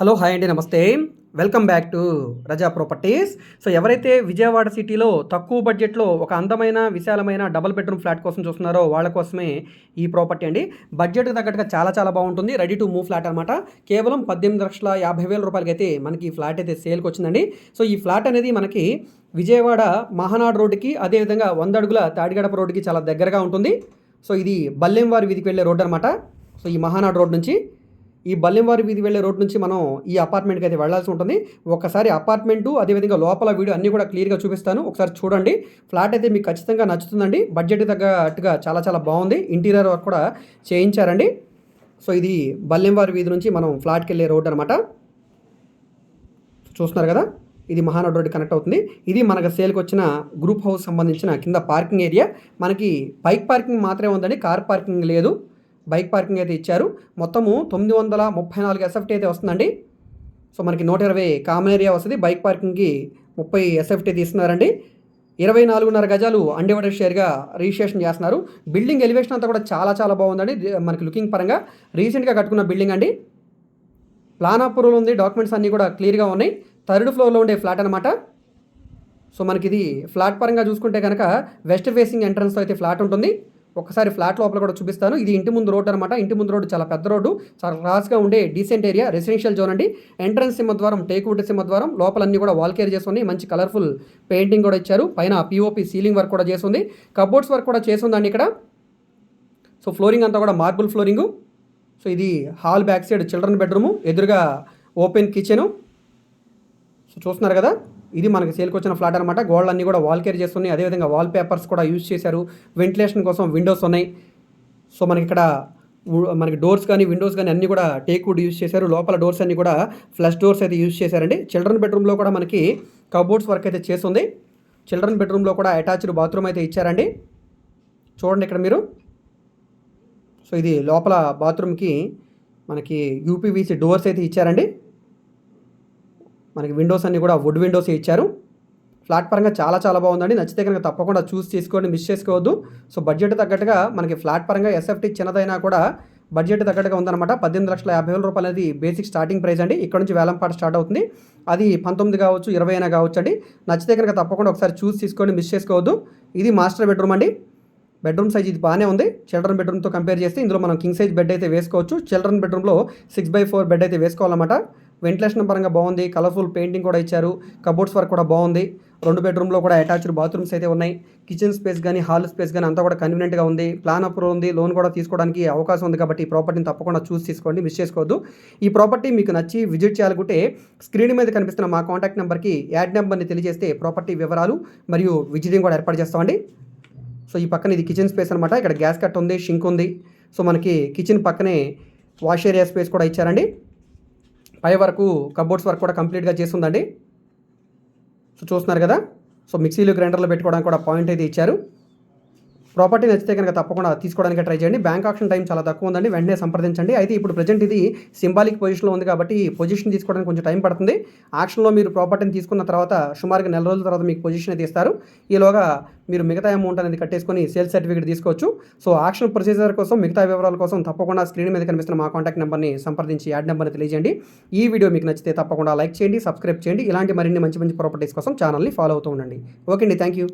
Hello hi అండి నమస్తే. Welcome back to Raza properties. So ఎవరైతే విజయవాడ సిటీలో తక్కువ బడ్జెట్లో ఒక అందమైన విశాలమైన డబుల్ బెడ్రూమ్ ఫ్లాట్ కోసం చూస్తున్నారో వాళ్ళ కోసమే ఈ ప్రాపర్టీ అండి. బడ్జెట్కి తగ్గట్టుగా చాలా చాలా బాగుంటుంది. రెడీ టు మూవ్ ఫ్లాట్ అనమాట కేవలం పద్దెనిమిది లక్షల యాభై వేల రూపాయలకైతే మనకి ఈ ఫ్లాట్ అయితే సేల్కి వచ్చిందండి. సో ఈ ఫ్లాట్ అనేది మనకి విజయవాడ మహానాడు రోడ్డుకి అదేవిధంగా వంద అడుగుల తాడిగడప రోడ్డుకి చాలా దగ్గరగా ఉంటుంది. సో ఇది బల్లెంవారి వీధికి వెళ్ళే రోడ్డు అనమాట సో ఈ మహానాడు రోడ్ నుంచి ఈ బల్లెంవారి వీధి వెళ్ళే రోడ్ నుంచి మనం ఈ అపార్ట్మెంట్కి అయితే వెళ్ళాల్సి ఉంటుంది. ఒకసారి అపార్ట్మెంటు అదేవిధంగా లోపల వీడియో అన్నీ కూడా క్లియర్గా చూపిస్తాను. ఒకసారి చూడండి. ఫ్లాట్ అయితే మీకు ఖచ్చితంగా నచ్చుతుందండి. బడ్జెట్ తగ్గట్టుగా చాలా చాలా బాగుంది. ఇంటీరియర్ వర్క్ కూడా చేయించారండి. సో ఇది బల్లెంవారి వీధి నుంచి మనం ఫ్లాట్కి వెళ్ళే రోడ్ అనమాట చూస్తున్నారు కదా? ఇది మహానాడు రోడ్ కనెక్ట్ అవుతుంది. ఇది మనకు సేల్కి వచ్చిన గ్రూప్ హౌస్ సంబంధించిన కింద పార్కింగ్ ఏరియా. మనకి బైక్ పార్కింగ్ మాత్రమే ఉందండి. కార్ పార్కింగ్ లేదు. బైక్ పార్కింగ్ అయితే ఇచ్చారు. మొత్తము తొమ్మిది వందల ముప్పై నాలుగు ఎస్ఎఫ్టీ అయితే వస్తుందండి. సో మనకి నూట ఇరవై కామన్ ఏరియా వస్తుంది బైక్ పార్కింగ్కి ముప్పై ఎస్ఎఫ్టీ తీస్తున్నారండి. ఇరవై నాలుగున్నర గజాలు అన్డివైడెడ్ షేర్గా రిజిస్ట్రేషన్ చేస్తున్నారు. బిల్డింగ్ ఎలివేషన్ అంతా కూడా చాలా చాలా బాగుందండి. మనకి లుకింగ్ పరంగా. రీసెంట్గా కట్టుకున్న బిల్డింగ్ అండి. ప్లాన్ అప్రూవల్ ఉంది డాక్యుమెంట్స్ అన్నీ కూడా క్లియర్గా ఉన్నాయి. థర్డ్ ఫ్లోర్లో ఉండే ఫ్లాట్ అనమాట సో మనకి ఇది ఫ్లాట్ పరంగా చూసుకుంటే కనుక వెస్ట్ ఫేసింగ్ ఎంట్రన్స్తో అయితే ఫ్లాట్ ఉంటుంది. ఒకసారి ఫ్లాట్ లోపల కూడా చూపిస్తాను. ఇది ఇంటి ముందు రోడ్ అనమాట ఇంటి ముందు రోడ్డు చాలా పెద్ద రోడ్డు. చాలా క్లాస్గా ఉండే డీసెంట్ ఏరియా రెసిడెన్షియల్ జోన్ అండి. ఎంట్రన్స్ సింహద్వారం టేక్వుడ్ సింహద్వారం. లోపలన్నీ కూడా వాల్ కేర్ చేస్తుంది మంచి కలర్ఫుల్ పెయింటింగ్ కూడా ఇచ్చారు. పైన పిఓపి సీలింగ్ వర్క్ కూడా చేస్తుంది కబోర్డ్స్ వర్క్ కూడా చేస్తుందండి ఇక్కడ. సో ఫ్లోరింగ్ అంతా కూడా మార్బుల్ ఫ్లోరింగు సో ఇది hall back side children bedroom ఎదురుగా ఓపెన్ కిచెను సో చూస్తున్నారు కదా? ఇది మనకి సేల్కి వచ్చిన ఫ్లాట్ అనమాట గోడలన్నీ కూడా వాల్ కేర్ చేస్తున్నాయి. అదేవిధంగా వాల్ పేపర్స్ కూడా యూజ్ చేశారు. వెంటిలేషన్ కోసం విండోస్ ఉన్నాయి. సో మనకి ఇక్కడ మనకి డోర్స్ కానీ విండోస్ కానీ అన్నీ కూడా టేక్ వుడ్ యూజ్ చేశారు. లోపల డోర్స్ అన్నీ కూడా ఫ్లష్ డోర్స్ అయితే యూజ్ చేశారండి. చిల్డ్రన్ బెడ్రూమ్లో కూడా మనకి కబోర్డ్స్ వర్క్ అయితే చేస్తుంది. చిల్డ్రన్ బెడ్రూమ్లో కూడా అటాచ్డ్ బాత్రూమ్ అయితే ఇచ్చారండి. చూడండి ఇక్కడ మీరు. సో ఇది లోపల బాత్రూమ్కి మనకి యూపీవీసీ డోర్స్ అయితే ఇచ్చారండి. మనకి విండోస్ అన్నీ కూడా వుడ్ విండోస్ ఇచ్చారు. ఫ్లాట్ పరంగా చాలా చాలా బాగుందండి. నచ్చితే కనుక తప్పకుండా చూస్ చేసుకోండి మిస్ చేసుకోవద్దు. సో బడ్జెట్ తగ్గట్టుగా మనకి ఫ్లాట్ పరంగా ఎస్ఎఫ్టీ చిన్నదైనా కూడా బడ్జెట్ తగ్గట్టుగా ఉందన్నమాట. పద్దెనిమిది లక్షల యాభై వేల రూపాయలు అనేది బేసిక్ స్టార్టింగ్ ప్రైస్ అండి. ఇక్కడ నుంచి వేలంపాట స్టార్ట్ అవుతుంది. అది పంతొమ్మిది కావచ్చు ఇరవై అయినా కావచ్చు అండి. నచ్చితే కనుక తప్పకుండా ఒకసారి చూస్ తీసుకోండి మిస్ చేసుకోవద్దు. ఇది మాస్టర్ బెడ్రూమ్ అండి. బెడ్రూమ్ సైజ్ ఇది బాగానే ఉంది. చిల్డ్రన్ బెడ్రూమ్తో కంపేర్ చేస్తే ఇందులో మనం కింగ్ సైజ్ బెడ్ అయితే వేసుకోవచ్చు. చిల్డ్రన్ బెడ్రూమ్లో సిక్స్ బై ఫోర్ బెడ్ అయితే వేసుకోవాలన్నమాట. వెంటిలేషన్ పరంగా బాగుంది. కలర్ఫుల్ పెయింటింగ్ కూడా ఇచ్చారు. కబోర్డ్స్ వర్క్ కూడా బాగుంది. రెండు బెడ్రూమ్లో కూడా అటాచ్డ్ బాత్రూమ్స్ అయితే ఉన్నాయి. కిచెన్ స్పేస్ కానీ హాల్ స్పేస్ కానీ అంతా కూడా కన్వీనియంట్గా ఉంది. ప్లాన్ అప్రూవల్ ఉంది. లోన్ కూడా తీసుకోవడానికి అవకాశం ఉంది కాబట్టి ఈ ప్రాపర్టీని తప్పకుండా చూసి తీసుకోండి మిస్ చేసుకోవద్దు. ఈ ప్రాపర్టీ మీకు నచ్చి విజిట్ చేయాలనుకుంటే స్క్రీన్ మీద కనిపిస్తున్న మా కాంటాక్ట్ నెంబర్కి యాడ్ నెంబర్ని తెలియజేస్తే ప్రాపర్టీ వివరాలు మరియు విజిటింగ్ కూడా ఏర్పాటు చేస్తామండి. సో ఈ పక్కన ఇది కిచెన్ స్పేస్ అనమాట ఇక్కడ గ్యాస్ కట్ ఉంది షింక్ ఉంది. సో మనకి కిచెన్ పక్కనే వాష్ ఏరియా స్పేస్ కూడా ఇచ్చారండి. పై వరకు కబోర్డ్స్ వర్క్ కూడా కంప్లీట్గా చేస్తుందండి. సో చూస్తున్నారు కదా? సో మిక్సీలు గ్రైండర్లో పెట్టుకోవడానికి కూడా పాయింట్ అయితే ఇచ్చారు. ప్రాపర్టీ నచ్చితే కనుక తప్పకుండా తీసుకోవడానికి ట్రై చేయండి. బ్యాంక్ ఆప్షన్ టైం చాలా తక్కువ ఉందండి. వెంటనే సంప్రదించండి. అయితే ఇప్పుడు ప్రజెంట్ ఇది సింబాలిక్ పొజిషన్లో ఉంది కాబట్టి పొజిషన్ తీసుకోవడానికి కొంచెం టైం పడుతుంది. ఆక్షన్లో మీరు ప్రాపర్టీని తీసుకున్న తర్వాత సుమారుగా నెల రోజుల తర్వాత మీకు పొజిషన్ అయితే ఇస్తారు ఈలోగా మీరు మిగతా అమౌంట్ అనేది కట్టేసుకొని సేల్స్ సర్టిఫికేట్ తీసుకోవచ్చు. సో ఆక్షన్ ప్రొసీజర్ కోసం మిగతా వివరాల కోసం తప్పకుండా స్క్రీన్ మీద కనిపిస్తున్న మా కాంటాక్ట్ నెంబర్ని సంప్రదించి యాడ్ నెంబర్ని తెలియజేయండి. ఈ వీడియో మీకు నచ్చితే తప్పకుండా లైక్ చేయండి సబ్స్క్రైబ్ చేయండి. ఇలాంటి మరిన్ని మంచి మంచి ప్రాపర్టీస్ కోసం ఛానల్ని ఫాలో అవుతూ ఉండండి. ఓకే అండి థ్యాంక్ యూ